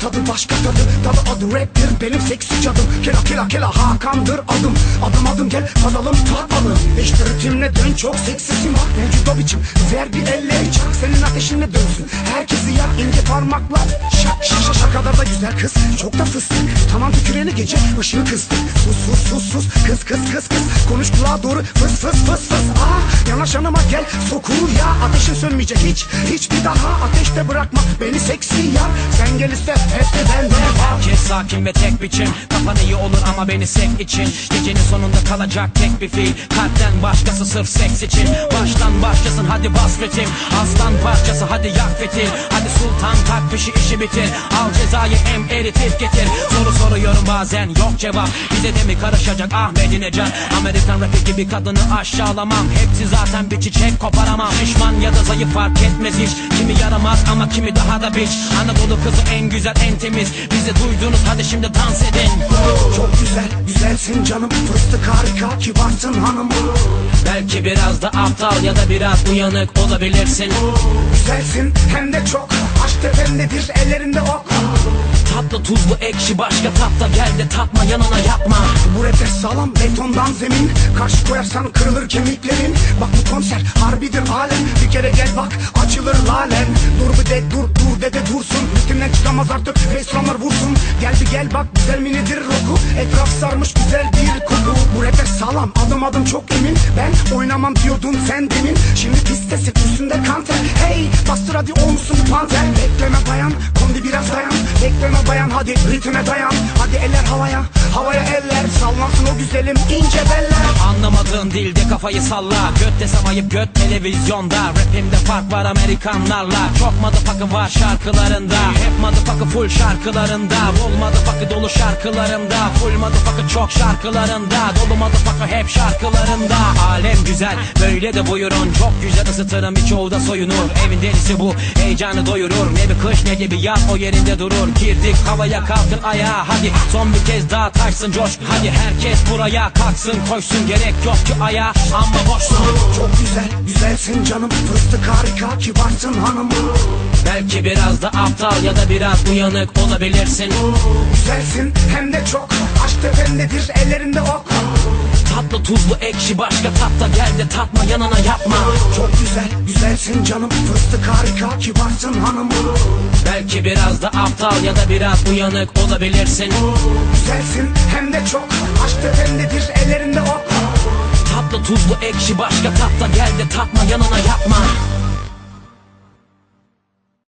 tadı başka tadı? Tadı adı raptir benim seksi cadım Kela kela kela Hakan'dır adım. Adım adım gel tadalım tatalım İşte ritimle dön çok seksisin bak mevcut o biçim. Ver bir elleri çak senin ateşinle dönsün. Herkesi yak ince parmaklar. Şak şak şak kadar da güzel kız. Çok da fıstık. Tamam tüküreni gece ışığı kıstık Sus sus sus sus. Kız kız kız kız. Konuş kulağa doğru. Fıs fıs fıs fıs. Aa yanaş yanıma gel. Sokur ya Ateşin sönmeyecek hiç. Hiçbir daha Ateşte bırakma. Beni seksi ya Sen gel iste hep de bende var. Herkes sakin ve tek biçim. Kafan iyi olur ama beni sek için. Gecenin sonunda kalacak tek bir fil. Kalpten başkası sırf seks için. Baştan başlasın hadi bas ritim. Aslan parçası hadi yak fitil. Hadi sultan tak fişi işi bitir. Al cezayı em eritip getir. Soru soruyorum bazen yok cevap. Bize de mi karışacak Ahmet İneceğim Amerikan rapi gibi kadını aşağılamam. Hepsi zaten bir çiçek koparamam. Şişman ya da zayıf fark etmez hiç. Kimi yaramaz ama kimi daha da biç. Anadolu kızı en güzel en temiz. Bizi duydunuz hadi şimdi dans edin. Çok güzel güzelsin canım. Fıstık harika kibarsın hanım. Belki biraz da aptal ya da biraz uyanık olabilirsin. Güzelsin hem de çok. Aşk tependedir ellerinde ok. Tatlı tuzlu ekşi başka tatla gel de tatma yanına yapma. Bu rapte sağlam betondan zemin. Karşı koyarsan kırılır kemiklerin. Bak bu konser harbidir alem. Bir kere gel bak açılır lalen. Dur Çıkamaz artık. Restoranlar vursun. Gel bir gel bak güzel mi nedir roku Etraf sarmış güzel bir koku Bu rapte sağlam adım adım çok emin. Ben oynamam diyordun sen demin. Şimdi pistesin üstünde kanter Hey bastır hadi olmuşsun panter. Bekleme bayan Bekleme bayan hadi ritme dayan. Hadi eller havaya havaya eller. Sallansın o güzelim ince beller. Anlamadığın dilde kafayı salla. Göt desem ayıp göt televizyonda. Rapimde fark var Amerikanlarla. Çok motherfucker var şarkılarında. Hep motherfucker full şarkılarında. Full motherfucker dolu şarkılarında. Full motherfucker çok şarkılarında. Dolu motherfucker hep şarkılarında. Alem güzel böyle de buyurun. Çok güzel ısıtırım birçoğu da soyunur. Evin delisi bu heyecanı doyurur. Ne bir kış ne de bir yaz o yerinde durur Girdik havaya kalkın ayağa Hadi. Son bir kez daha taşsın coş Hadi. Herkes buraya kalksın koysun Gerek yok ki ayağa. Ama boşsun Çok güzel güzelsin canım. Fıstık harika kibarsın hanım. Belki biraz da aptal ya da biraz uyanık olabilirsin. Güzelsin hem de çok. Aşk tependedir ellerinde ok Tatlı tuzlu ekşi başka tatla gel de tatma yanına yapma. Çok güzel güzelsin canım. Fıstık harika kibarsın hanım. Belki biraz da aptal ya da biraz uyanık olabilirsin. Güzelsin hem de çok. Aşk tependedir ellerinde ok Tatlı tuzlu ekşi başka tatla gel de tatma yanına yapma